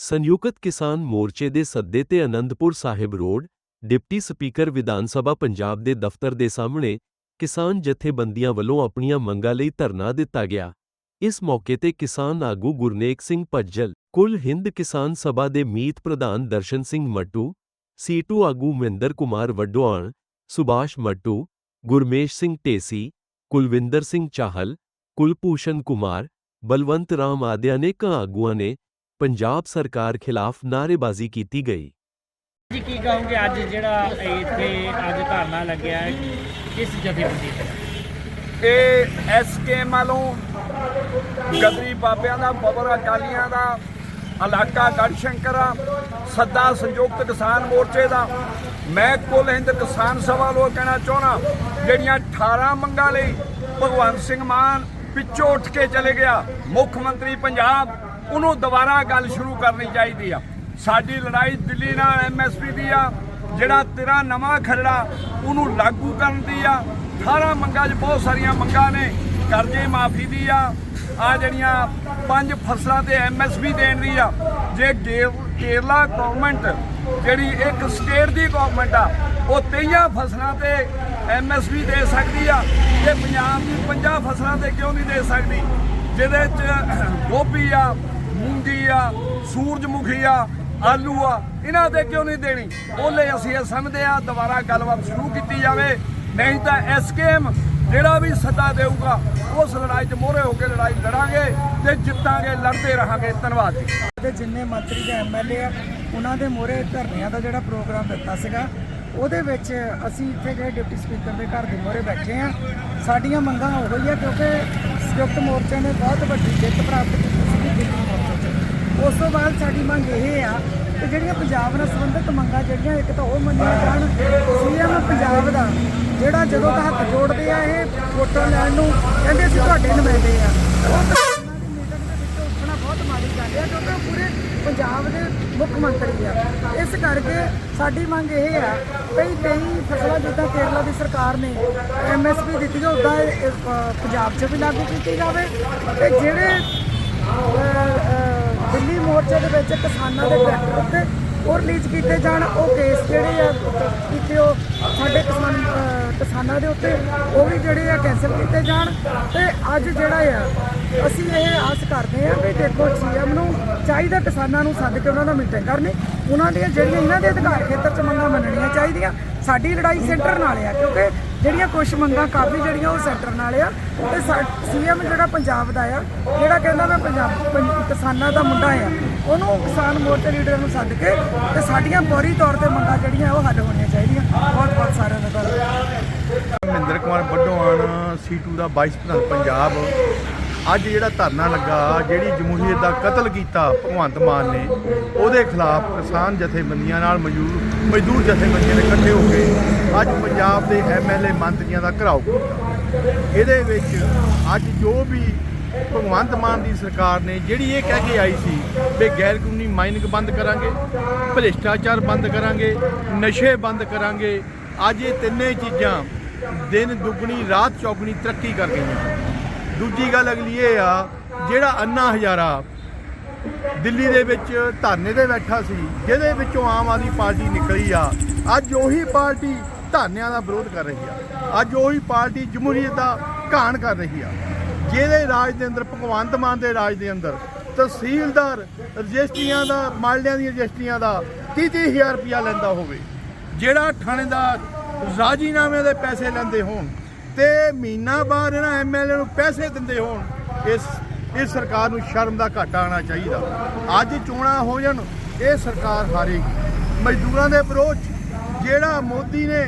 ਸੰਯੁਕਤ ਕਿਸਾਨ ਮੋਰਚੇ ਦੇ ਸੱਦੇ ਤੇ Anandpur Sahib road, deputy speaker Vidhan Sabha Punjab ਦੇ ਦਫ਼ਤਰ ਦੇ ਸਾਹਮਣੇ ਕਿਸਾਨ ਜਥੇਬੰਦੀਆਂ ਵੱਲੋਂ ਆਪਣੀਆਂ ਮੰਗਾਂ ਲਈ ਧਰਨਾ ਦਿੱਤਾ ਗਿਆ। ਇਸ ਮੌਕੇ ਤੇ ਕਿਸਾਨ ਆਗੂ ਗੁਰਨੇਕ ਸਿੰਘ ਭੱਜਲ, ਕੁੱਲ ਹਿੰਦ ਕਿਸਾਨ ਸਭਾ ਦੇ ਮੀਤ ਪ੍ਰਧਾਨ ਦਰਸ਼ਨ ਸਿੰਘ ਮੱਟੂ, ਸੀਟੂ ਆਗੂ ਮਹਿੰਦਰ ਕੁਮਾਰ ਵੱਡੋਆਣ ਸੁਭਾਸ਼ ਮੱਟੂ, ਗੁਰਮੇਸ਼ ਸਿੰਘ ਢੇਸੀ, ਕੁਲਵਿੰਦਰ ਸਿੰਘ ਚਾਹਲ, ਕੁਲਭੂਸ਼ਣ ਕੁਮਾਰ, ਬਲਵੰਤ ਰਾਮ ਆਦਿ ਅਨੇਕਾਂ ਆਗੂਆਂ ਨੇ ਪੰਜਾਬ ਸਰਕਾਰ ਖਿਲਾਫ ਨਾਅਰੇਬਾਜ਼ੀ ਕੀਤੀ ਗਈ। ਜੀ ਕੀ ਕਹੋਗੇ ਅੱਜ ਜਿਹੜਾ ਇੱਥੇ ਅੱਜ ਧਰਨਾ ਲੱਗਿਆ ਹੈ ਕਿਸ ਜਥੇਬੰਦੀ ਤੇ ਇਹ ਐਸਕੇਐਮ ਵੱਲੋਂ ਗਦਰੀ ਬਾਬਿਆਂ ਦਾ ਬਬਰ ਅਕਾਲੀਆਂ ਦਾ ਇਲਾਕਾ ਗੜਸ਼ੰਕਰ ਸੱਦਾ ਸੰਯੁਕਤ ਕਿਸਾਨ ਮੋਰਚੇ ਦਾ। ਮੈਂ ਕੁੱਲ ਹਿੰਦ ਕਿਸਾਨ ਸਭਾ ਵੱਲੋਂ ਕਹਿਣਾ ਚਾਹਣਾ ਜਿਹੜੀਆਂ 18 ਮੰਗਾਂ ਲਈ ਭਗਵੰਤ ਸਿੰਘ ਮਾਨ ਪਿੱਛੋਂ ਉੱਠ ਕੇ ਚਲੇ ਗਿਆ ਮੁੱਖ ਮੰਤਰੀ ਪੰਜਾਬ ਉਹਨੂੰ ਦੁਬਾਰਾ ਗੱਲ ਸ਼ੁਰੂ ਕਰਨੀ ਚਾਹੀਦੀ ਆ। ਸਾਡੀ ਲੜਾਈ ਦਿੱਲੀ ਨਾਲ ਐਮਐਸਪੀ ਦੀ ਆ, ਜਿਹੜਾ ਤੇਰਾ ਨਵਾਂ ਖਰੜਾ ਉਹਨੂੰ ਲਾਗੂ ਕਰਨ ਦੀ ਆ। 18 ਮੰਗਾਂ 'ਚ ਬਹੁਤ ਸਾਰੀਆਂ ਮੰਗਾਂ ਨੇ, ਕਰਜ਼ੇ ਮਾਫੀ ਦੀ ਆ। ਆ ਜਿਹੜੀਆਂ ਪੰਜ ਫਸਲਾਂ ਤੇ ਐਮਐਸਪੀ ਦੇਣ ਦੀ ਆ। ਜੇ ਕੇਰਲਾ ਗਵਰਨਮੈਂਟ ਜਿਹੜੀ ਇੱਕ ਸਟੇਟ ਦੀ ਗਵਰਨਮੈਂਟ ਆ, ਉਹ 23 ਫਸਲਾਂ ਤੇ ਐਮਐਸਪੀ ਦੇ ਸਕਦੀ ਆ। ਤੇ ਪੰਜਾਬ ਦੀ 50 ਫਸਲਾਂ ਤੇ ਕਿਉਂ ਨਹੀਂ ਦੇ ਸਕਦੀ? ਜਿਹਦੇ ਚ ਗੋਭੀ ਆ ਮੂੰਗੀ ਆ, ਸੂਰਜਮੁਖੀ ਆ, ਆਲੂ ਆ, ਇਹਨਾਂ ਤੇ ਕਿਉਂ ਨਹੀਂ ਦੇਣੀ? ਉਹਲੇ ਅਸੀਂ ਇਹ ਸਮਝਦੇ ਆ ਦੁਬਾਰਾ ਗੱਲਬਾਤ ਸ਼ੁਰੂ ਕੀਤੀ ਜਾਵੇ। ਨਹੀਂ ਤਾਂ ਐਸਕੇਐਮ ਜਿਹੜਾ ਵੀ ਸੱਦਾ ਦੇਊਗਾ, ਉਸ ਲੜਾਈ 'ਚ ਮੋਹਰੇ ਹੋ ਕੇ ਲੜਾਈ ਲੜਾਂਗੇ ਤੇ ਜਿੱਤਾਂਗੇ, ਲੜਦੇ ਰਹਾਂਗੇ। ਧੰਨਵਾਦ ਜੀ। ਦੇ ਜਿੰਨੇ ਮੰਤਰੀ ਤੇ ਐਮਐਲਏ ਆ, ਉਹਨਾਂ ਦੇ ਮੋਰੇ ਧਰਨਿਆਂ ਦਾ ਜਿਹੜਾ ਪ੍ਰੋਗਰਾਮ ਦਿੱਤਾ ਸੀਗਾ, ਉਹਦੇ ਵਿੱਚ ਅਸੀਂ ਇੱਥੇ ਗਏ ਡਿਪਟੀ ਸਪੀਕਰ ਦੇ ਘਰ ਦੇ ਮੋਰੇ ਬੈਠੇ ਆ ਸਾਡੀਆਂ ਮੰਗਾਂ ਉਹੋ ਹੀ ਆ, ਕਿਉਂਕਿ ਸੰਯੁਕਤ ਮੋਰਚੇ ਨੇ ਬਹੁਤ ਵੱਡੀ ਜਿੱਤ ਪ੍ਰਾਪਤ ਕੀਤੀ ਉਸ ਤੋਂ ਬਾਅਦ ਸਾਡੀ ਮੰਗ ਇਹ ਆ ਕਿ ਜਿਹੜੀਆਂ ਪੰਜਾਬ ਨਾਲ ਸੰਬੰਧਿਤ ਮੰਗਾਂ ਜਿਹੜੀਆਂ ਇੱਕ ਤਾਂ ਉਹ ਮੰਨੀਆਂ ਜਾਣ। ਸੀਐਮ ਪੰਜਾਬ ਦਾ ਜਿਹੜਾ ਜਦੋਂ ਦਾ ਹੱਥ ਜੋੜਦੇ ਆ ਇਹ ਵੋਟਾਂ ਲੈਣ ਨੂੰ ਕਹਿੰਦੇ ਅਸੀਂ ਤੁਹਾਡੇ ਨੁਮਾਇੰਦੇ ਆ। ਉਹ ਤਾਂ ਦੀ ਮੀਟਿੰਗ ਦੇ ਵਿੱਚ ਉੱਠਣਾ ਬਹੁਤ ਮਾੜੀ ਗੱਲ ਹੈ ਕਿਉਂਕਿ ਉਹ ਪੂਰੇ ਪੰਜਾਬ ਦੇ ਮੁੱਖ ਮੰਤਰੀ ਆ। ਇਸ ਕਰਕੇ ਸਾਡੀ ਮੰਗ ਇਹ ਆ ਕਈ ਕਈ ਫਸਲਾਂ ਜਿੱਦਾਂ ਕੇਰਲਾ ਦੀ ਸਰਕਾਰ ਨੇ ਐਮਐਸਪੀ ਦਿੱਤੀ ਹੈ ਉਦਾਂ ਇਹ, ਪੰਜਾਬ 'ਚ ਵੀ ਲਾਗੂ ਕੀਤੀ ਜਾਵੇ। ਤੇ ਜਿਹੜੇ ਦਿੱਲੀ ਮੋਰਚੇ ਦੇ ਵਿੱਚ ਕਿਸਾਨਾਂ ਦੇ ਟਰੈਕਟਰ ਉੱਤੇ ਉਹ ਰਿਲੀਜ਼ ਕੀਤੇ ਜਾਣ, ਉਹ ਕੇਸ ਜਿਹੜੇ ਆ ਕੀਤੇ ਉਹ ਸਾਡੇ ਕਿਸਾਨ ਕਿਸਾਨਾਂ ਦੇ ਉੱਤੇ ਉਹ ਵੀ ਜਿਹੜੇ ਆ ਕੈਂਸਲ ਕੀਤੇ ਜਾਣ ਤੇ ਅੱਜ ਜਿਹੜਾ ਆ, ਅਸੀਂ ਇਹ ਆਸ ਕਰਦੇ ਆ ਵੀ ਦੇਖੋ ਸੀਐਮ ਨੂੰ ਚਾਹੀਦਾ ਕਿਸਾਨਾਂ ਨੂੰ ਸੱਦ ਕੇ ਉਹਨਾਂ ਦਾ ਮੀਟਿੰਗ ਕਰਨੀ। ਉਹਨਾਂ ਦੀਆਂ ਜਿਹੜੀਆਂ ਇਹਨਾਂ ਦੇ ਅਧਿਕਾਰ ਖੇਤਰ 'ਚ ਮੰਗਾਂ ਮੰਨਣੀਆਂ ਚਾਹੀਦੀਆਂ, ਸਾਡੀ ਲੜਾਈ ਸੈਂਟਰ ਨਾਲ ਆ, ਕਿਉਂਕਿ ਜਿਹੜੀਆਂ ਕੁਝ ਮੰਗਾਂ ਕਾਫੀ ਜਿਹੜੀਆਂ ਉਹ ਸੈਂਟਰ ਨਾਲ ਆ। ਤੇ ਸੀਐਮ ਜਿਹੜਾ ਪੰਜਾਬ ਦਾ ਆ, ਜਿਹੜਾ ਕਹਿੰਦਾ ਮੈਂ ਪੰਜਾਬ ਕਿਸਾਨਾਂ ਦਾ ਮੁੰਡਾ ਆ, ਉਹਨੂੰ ਕਿਸਾਨ ਮੋਰਚੇ ਲੀਡਰ ਨੂੰ ਸੱਦ ਕੇ ਤੇ ਸਾਡੀਆਂ ਫੌਰੀ ਤੌਰ ਤੇ ਮੰਗਾਂ ਜਿਹੜੀਆਂ ਉਹ ਹੱਲ ਹੋਣੀਆਂ ਚਾਹੀਦੀਆਂ। ਬਹੁਤ ਬਹੁਤ ਸਾਰਿਆਂ ਦਾ ਧੰਨਵਾਦ। ਮਹਿੰਦਰ ਕੁਮਾਰ ਵੱਡੋਆਣ ਸੀਟੂ ਦਾ ਵਾਈਸ ਪ੍ਰਧਾਨ ਪੰਜਾਬ। ਅੱਜ ਜਿਹੜਾ ਧਰਨਾ ਲੱਗਾ, ਜਿਹੜੀ ਜਮਹੂਰੀਅਤ ਦਾ ਕਤਲ ਕੀਤਾ ਭਗਵੰਤ ਮਾਨ ਨੇ, ਉਹਦੇ ਖਿਲਾਫ ਕਿਸਾਨ ਜਥੇਬੰਦੀਆਂ ਨਾਲ ਮਜ਼ਦੂਰ ਮਜ਼ਦੂਰ ਜਥੇਬੰਦੀਆਂ ਨੇ ਇਕੱਠੇ ਹੋ ਕੇ ਅੱਜ ਪੰਜਾਬ ਦੇ ਐਮਐਲਏ ਮੰਤਰੀਆਂ ਦਾ ਘਰਾਓ ਕੀਤਾ। ਇਹਦੇ ਵਿੱਚ ਅੱਜ ਜੋ ਵੀ ਭਗਵੰਤ ਮਾਨ ਦੀ ਸਰਕਾਰ ਨੇ, ਜਿਹੜੀ ਇਹ ਕਹਿ ਕੇ ਆਈ ਸੀ ਵੀ ਗੈਰ ਕਾਨੂੰਨੀ ਮਾਈਨਿੰਗ ਬੰਦ ਕਰਾਂਗੇ, ਭ੍ਰਿਸ਼ਟਾਚਾਰ ਬੰਦ ਕਰਾਂਗੇ, ਨਸ਼ੇ ਬੰਦ ਕਰਾਂਗੇ, ਅੱਜ ਇਹ ਤਿੰਨੇ ਚੀਜ਼ਾਂ ਦਿਨ ਦੁੱਗਣੀ, ਰਾਤ ਚੌਗਣੀ ਤਰੱਕੀ ਕਰ ਗਈਆਂ। ਦੂਜੀ ਗੱਲ ਅਗਲੀ ਇਹ ਆ, ਜਿਹੜਾ ਅੰਨਾ ਹਜ਼ਾਰਾ ਦਿੱਲੀ ਦੇ ਵਿੱਚ ਧਰਨੇ ਤੇ ਬੈਠਾ ਸੀ, ਜਿਹਦੇ ਵਿੱਚੋਂ ਆਮ ਆਦਮੀ ਪਾਰਟੀ ਨਿਕਲੀ ਆ, ਅੱਜ ਉਹੀ ਪਾਰਟੀ ਧਰਨਿਆਂ ਦਾ ਵਿਰੋਧ ਕਰ ਰਹੀ ਆ। ਅੱਜ ਉਹੀ ਪਾਰਟੀ ਜਮਹੂਰੀਅਤ ਦਾ ਘਾਣ ਕਰ ਰਹੀ ਆ। ਜਿਹਦੇ ਰਾਜ ਦੇ ਅੰਦਰ, ਭਗਵੰਤ ਮਾਨ ਦੇ ਰਾਜ ਦੇ ਅੰਦਰ ਤਹਿਸੀਲਦਾਰ, ਰਜਿਸਟਰੀਆਂ ਦਾ ਮਾਲਿਆਂ ਦੀਆਂ ਰਜਿਸਟਰੀਆਂ ਦਾ 30-30000 ਰੁਪਇਆ ਲੈਂਦਾ ਹੋਵੇ, ਜਿਹੜਾ ਥਾਣੇਦਾਰ ਰਾਜੀਨਾਮੇ ਦੇ ਪੈਸੇ ਲੈਂਦੇ ਹੋਣ ਤੇ ਮਹੀਨਾ ਬਾਅਦ ਇਹਨਾਂ ਐਮਐਲਏ ਨੂੰ ਪੈਸੇ ਦਿੰਦੇ ਹੋਣ, ਇਸ ਇਸ ਸਰਕਾਰ ਨੂੰ ਸ਼ਰਮ ਦਾ ਘਾਟਾ ਆਉਣਾ ਚਾਹੀਦਾ। ਅੱਜ ਚੋਣਾਂ ਹੋ ਜਾਣ, ਇਹ ਸਰਕਾਰ ਹਾਰੇਗੀ। ਮਜ਼ਦੂਰਾਂ ਦੇ ਵਿਰੋਧ 'ਚ ਜਿਹੜਾ ਮੋਦੀ ਨੇ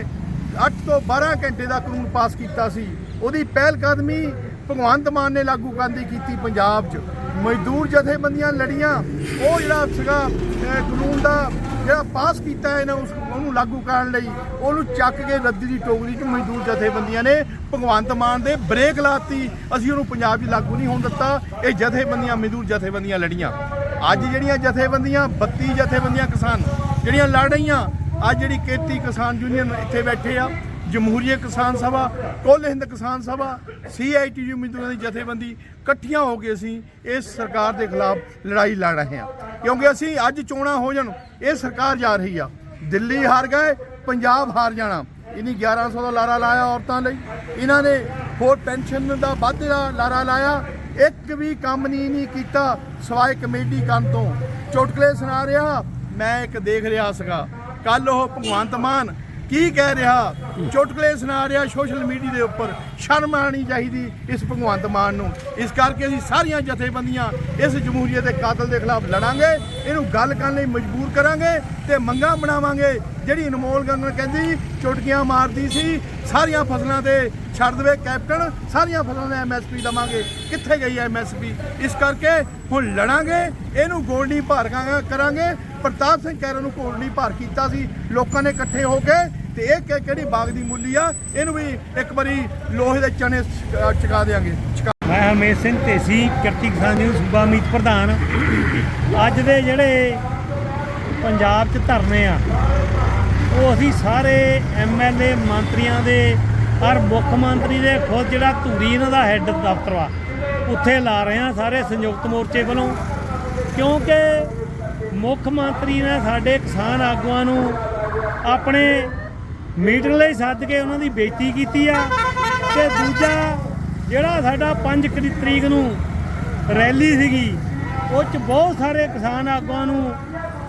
8 ਤੋਂ 12 ਘੰਟੇ ਦਾ ਕਾਨੂੰਨ ਪਾਸ ਕੀਤਾ ਸੀ, ਉਹਦੀ ਪਹਿਲ ਕਦਮੀ ਭਗਵੰਤ ਮਾਨ ਨੇ ਲਾਗੂ ਕਰਨ ਦੀ ਕੀਤੀ ਪੰਜਾਬ 'ਚ। ਮਜ਼ਦੂਰ ਜਥੇਬੰਦੀਆਂ ਲੜੀਆਂ, ਉਹ ਜਿਹੜਾ ਸੀਗਾ ਕਾਨੂੰਨ ਦਾ ਜਿਹੜਾ ਪਾਸ ਕੀਤਾ ਇਹਨਾਂ ਉਸ ਉਹਨੂੰ ਲਾਗੂ ਕਰਨ ਲਈ, ਉਹਨੂੰ ਚੱਕ ਕੇ ਰੱਦੀ ਦੀ ਟੋਕਰੀ 'ਚ ਮਜ਼ਦੂਰ ਜਥੇਬੰਦੀਆਂ ਨੇ ਭਗਵੰਤ ਮਾਨ ਦੇ ਬ੍ਰੇਕ ਲਾਤੀ। ਅਸੀਂ ਉਹਨੂੰ ਪੰਜਾਬ 'ਚ ਲਾਗੂ ਨਹੀਂ ਹੋਣ ਦਿੱਤਾ। ਇਹ ਜਥੇਬੰਦੀਆਂ, ਮਜ਼ਦੂਰ ਜਥੇਬੰਦੀਆਂ ਲੜੀਆਂ। ਅੱਜ ਜਿਹੜੀਆਂ ਜਥੇਬੰਦੀਆਂ 32 ਜਥੇਬੰਦੀਆਂ ਕਿਸਾਨ, ਜਿਹੜੀਆਂ ਲੜ ਰਹੀਆਂ, ਅੱਜ ਜਿਹੜੀ ਖੇਤੀ ਕਿਸਾਨ ਯੂਨੀਅਨ ਇੱਥੇ ਬੈਠੇ ਆ ਜਮਹੂਰੀਅਤ ਕਿਸਾਨ ਸਭਾ, ਕੁੱਲ ਹਿੰਦ ਕਿਸਾਨ ਸਭਾ ਸੀਆਈਟੀਯੂ ਮਜ਼ਦੂਰਾਂ ਦੀ ਜਥੇਬੰਦੀ ਇਕੱਠੀਆਂ ਹੋ ਕੇ ਅਸੀਂ ਇਸ ਸਰਕਾਰ ਦੇ ਖਿਲਾਫ ਲੜਾਈ ਲੜ ਰਹੇ ਹਾਂ। ਕਿਉਂਕਿ ਅਸੀਂ ਅੱਜ ਚੋਣਾਂ ਹੋ ਜਾਣ, ਇਹ ਸਰਕਾਰ ਜਾ ਰਹੀ ਆ। ਦਿੱਲੀ ਹਾਰ ਗਏ, ਪੰਜਾਬ ਹਾਰ ਜਾਣਾ। ਇਨੀ 1100 ਦਾ ਲਾਰਾ ਲਾਇਆ ਔਰਤਾਂ ਲਈ। ਇਹਨਾਂ ਨੇ ਹੋਰ ਪੈਨਸ਼ਨ ਦਾ ਵਾਧੇ ਲਾਰਾ ਲਾਇਆ। ਇੱਕ ਵੀ ਕੰਮ ਨਹੀਂ ਨਹੀਂ ਕੀਤਾ ਸਵਾਏ ਕਮੇਟੀ ਕਰਨ ਤੋਂ। ਚੁਟਕਲੇ ਸੁਣਾ ਰਿਹਾ, ਮੈਂ ਇੱਕ ਦੇਖ ਰਿਹਾ ਸੀਗਾ। ਕੱਲ ਉਹ ਭਗਵੰਤ ਮਾਨ ਕੀ ਕਹਿ ਰਿਹਾ? ਚੁਟਕਲੇ ਸੁਣਾ ਰਿਹਾ ਸੋਸ਼ਲ ਮੀਡੀਆ ਦੇ ਉੱਪਰ। ਸ਼ਰਮ ਆਣੀ ਚਾਹੀਦੀ ਇਸ ਭਗਵੰਤ ਮਾਨ ਨੂੰ। ਇਸ ਕਰਕੇ ਅਸੀਂ ਸਾਰੀਆਂ ਜਥੇਬੰਦੀਆਂ ਇਸ ਜਮਹੂਰੀਅਤ ਦੇ ਕਾਤਲ ਦੇ ਖਿਲਾਫ ਲੜਾਂਗੇ। ਇਹਨੂੰ ਗੱਲ ਕਰਨ ਲਈ ਮਜਬੂਰ ਕਰਾਂਗੇ ਤੇ ਮੰਗਾਂ ਬਣਾਵਾਂਗੇ। ਜਿਹੜੀ ਅਨਮੋਲ ਗੰਗਨ ਕਹਿੰਦੀ, ਚੁਟਕੀਆਂ ਮਾਰਦੀ ਸੀ, ਸਾਰੀਆਂ ਫਸਲਾਂ ਤੇ ਛੱਡ ਦੇਵੇ ਕੈਪਟਨ, ਸਾਰੀਆਂ ਫਸਲਾਂ ਦੇ ਐਮਐਸਪੀ ਦਵਾਂਗੇ। ਕਿੱਥੇ ਗਈ ਐਮਐਸਪੀ ਇਸ ਕਰਕੇ ਹੁਣ ਲੜਾਂਗੇ, ਇਹਨੂੰ ਗੋਲਡੀ ਭਾਰ ਕਰਾਂਗੇ- ਕਰਾਂਗੇ ਪ੍ਰਤਾਪ ਸਿੰਘ ਕੈਰੋਂ ਨੂੰ ਗੋਲਡੀ ਭਾਰ ਕੀਤਾ ਸੀ। ਲੋਕਾਂ ਨੇ ਇਕੱਠੇ ਹੋ ਕੇ ਤੇ ਇਹ ਕਿ- ਕਿਹੜੀ ਬਾਗ ਦੀ ਮੁੱਲੀ ਆ, ਇਹਨੂੰ ਵੀ ਇੱਕ ਵਾਰੀ ਲੋਹੇ ਦੇ ਚਨੇ ਚ- ਚੁਕਾ ਦੇਾਂਗੇ ਮੈਂ ਹਰਮੇਸ਼ ਸਿੰਘ ਢੇਸੀ ਕਿਰਤੀ ਕਿਸਾਨ ਯੂਨੀਅਨ ਸੂਬਾ ਮੀਤ ਪ੍ਰਧਾਨ। ਅੱਜ ਦੇ ਜਿਹੜੇ ਪੰਜਾਬ 'ਚ ਧਰਨੇ ਆ, ਉਹ ਅਸੀਂ ਸਾਰੇ ਐਮਐਲਏ ਮੰਤਰੀਆਂ ਦੇ ਔਰ ਮੁੱਖ ਮੰਤਰੀ ਦੇ ਖੁਦ ਜਿਹੜਾ ਧੂਰੀ ਇਹਨਾਂ ਦਾ ਹੈੱਡ ਦਫ਼ਤਰ ਆ ਉੱਥੇ ਲਾ ਰਹੇ ਆ ਸਾਰੇ ਸੰਯੁਕਤ ਮੋਰਚੇ ਵੱਲੋਂ। ਕਿਉਂਕਿ ਮੁੱਖ ਮੰਤਰੀ ਨੇ ਸਾਡੇ ਕਿਸਾਨ ਆਗੂਆਂ ਨੂੰ ਆਪਣੇ ਮੀਟਿੰਗ ਲਈ ਸੱਦ ਕੇ ਉਹਨਾਂ ਦੀ ਬੇਇੱਜ਼ਤੀ ਕੀਤੀ ਆ ਤੇ ਦੂਜਾ ਜਿਹੜਾ ਸਾਡਾ 5 ਤਰੀਕ ਨੂੰ ਰੈਲੀ ਸੀਗੀ ਉਹ ਚ ਬਹੁਤ ਸਾਰੇ ਕਿਸਾਨ ਆਗੂਆਂ ਨੂੰ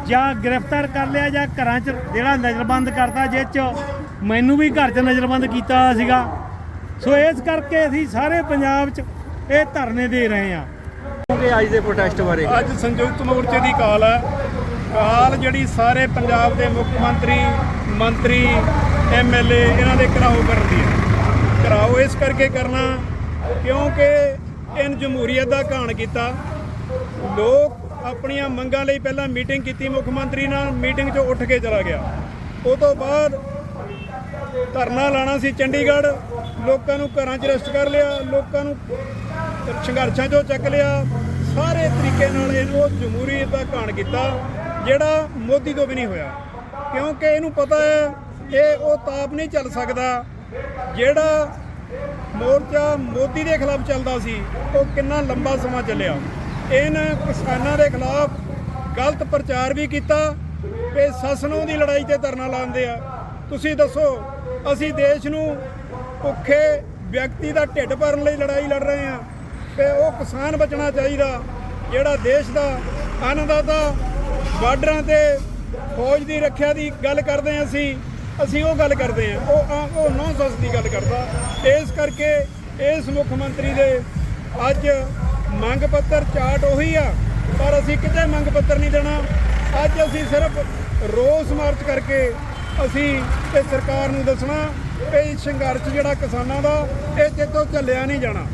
ਜਾਂ ਗ੍ਰਿਫਤਾਰ ਕਰ ਲਿਆ ਜਾਂ ਘਰਾਂ 'ਚ ਜਿਹੜਾ ਨਜ਼ਰਬੰਦ ਕਰਤਾ ਜਿਹ 'ਚ ਮੈਨੂੰ ਵੀ ਘਰ 'ਚ ਨਜ਼ਰਬੰਦ ਕੀਤਾ ਹੋਇਆ ਸੀਗਾ। ਸੋ ਇਸ ਕਰਕੇ ਅਸੀਂ ਸਾਰੇ ਪੰਜਾਬ 'ਚ ਇਹ ਧਰਨੇ ਦੇ ਰਹੇ ਹਾਂ। ਅੱਜ ਸੰਯੁਕਤ ਮੋਰਚੇ ਦੀ ਕਾਲ ਹੈ। ਕਾਲ ਜਿਹੜੀ ਸਾਰੇ ਪੰਜਾਬ ਦੇ ਮੁੱਖ ਮੰਤਰੀ ਮੰਤਰੀ ਐਮਐਲਏ ਇਹਨਾਂ ਦੇ ਘਰਾਓ ਕਰਨ ਦੀ ਹੈ। ਘਰਾਓ ਇਸ ਕਰਕੇ ਕਰਨਾ ਕਿਉਂਕਿ ਇਹਨ ਜਮਹੂਰੀਅਤ ਦਾ ਘਾਣ ਕੀਤਾ। ਲੋਕ ਆਪਣੀਆਂ ਮੰਗਾਂ ਲਈ ਪਹਿਲਾਂ ਮੀਟਿੰਗ ਕੀਤੀ, ਮੁੱਖ ਮੰਤਰੀ ਨਾਲ ਮੀਟਿੰਗ 'ਚੋਂ ਉੱਠ ਕੇ ਚਲਾ ਗਿਆ। ਉਹ ਤੋਂ ਬਾਅਦ ਧਰਨਾ ਲਾਣਾ ਸੀ ਚੰਡੀਗੜ੍ਹ। ਲੋਕਾਂ ਨੂੰ ਘਰਾਂ 'ਚ ਰੈਸਟ ਕਰ ਲਿਆ, ਲੋਕਾਂ ਨੂੰ ਸੰਘਰਸ਼ਾਂ 'ਚੋਂ ਚੱਕ ਲਿਆ। ਸਾਰੇ ਤਰੀਕੇ ਨਾਲ ਇਹਨੂੰ ਜਮਹੂਰੀਅਤ ਦਾ ਘਾਣ ਕੀਤਾ, ਜਿਹੜਾ ਮੋਦੀ ਤੋਂ ਵੀ ਨਹੀਂ ਹੋਇਆ। ਕਿਉਂਕਿ ਇਹਨੂੰ ਪਤਾ ਹੈ ਇਹ ਉਹ ਤਾਪ ਨਹੀਂ ਚੱਲ ਸਕਦਾ। ਜਿਹੜਾ ਮੋਰਚਾ ਮੋਦੀ ਦੇ ਖਿਲਾਫ ਚੱਲਦਾ ਸੀ, ਉਹ ਕਿੰਨਾ ਲੰਬਾ ਸਮਾਂ ਚੱਲਿਆ। ਇਹਨਾਂ ਕਿਸਾਨਾਂ ਦੇ ਖਿਲਾਫ ਗਲਤ ਪ੍ਰਚਾਰ ਵੀ ਕੀਤਾ ਕਿ ਸਸਨੋਂ ਦੀ ਲੜਾਈ ਤੇ ਧਰਨਾ ਲਾਉਂਦੇ ਆ। ਤੁਸੀਂ ਦੱਸੋ, ਅਸੀਂ ਦੇਸ਼ ਨੂੰ ਭੁੱਖੇ ਵਿਅਕਤੀ ਦਾ ਢਿੱਡ ਭਰਨ ਲਈ ਲੜਾਈ ਲੜ ਰਹੇ ਆ ਤੇ ਉਹ ਕਿਸਾਨ ਬਚਣਾ ਚਾਹੀਦਾ, ਜਿਹੜਾ ਦੇਸ਼ ਦਾ ਅੰਨਦਾਤਾ, ਬਾਰਡਰਾਂ ਤੇ ਫੌਜ ਦੀ ਰੱਖਿਆ ਦੀ ਗੱਲ ਕਰਦੇ ਹਾਂ ਅਸੀਂ। ਅਸੀਂ ਉਹ ਗੱਲ ਕਰਦੇ ਹਾਂ, ਉਹ ਆ- ਉਹ ਨੌਨਸੈਂਸ ਦੀ ਗੱਲ ਕਰਦਾ। ਇਸ ਕਰਕੇ ਇਸ ਮੁੱਖ ਮੰਤਰੀ ਦੇ ਅੱਜ ਮੰਗ ਪੱਤਰ ਚਾਰਟ ਉਹੀ ਆ, ਪਰ ਅਸੀਂ ਕਿਤੇ ਮੰਗ ਪੱਤਰ ਨਹੀਂ ਦੇਣਾ। ਅੱਜ ਅਸੀਂ ਸਿਰਫ ਰੋਸ ਮਾਰਚ ਕਰਕੇ ਅਸੀਂ ਇਹ ਸਰਕਾਰ ਨੂੰ ਦੱਸਣਾ ਕਿ ਇਹ ਸੰਘਰਸ਼ ਜਿਹੜਾ ਕਿਸਾਨਾਂ ਦਾ, ਇਹ ਜਿੱਦੋਂ ਚੱਲਿਆ ਨਹੀਂ ਜਾਣਾ।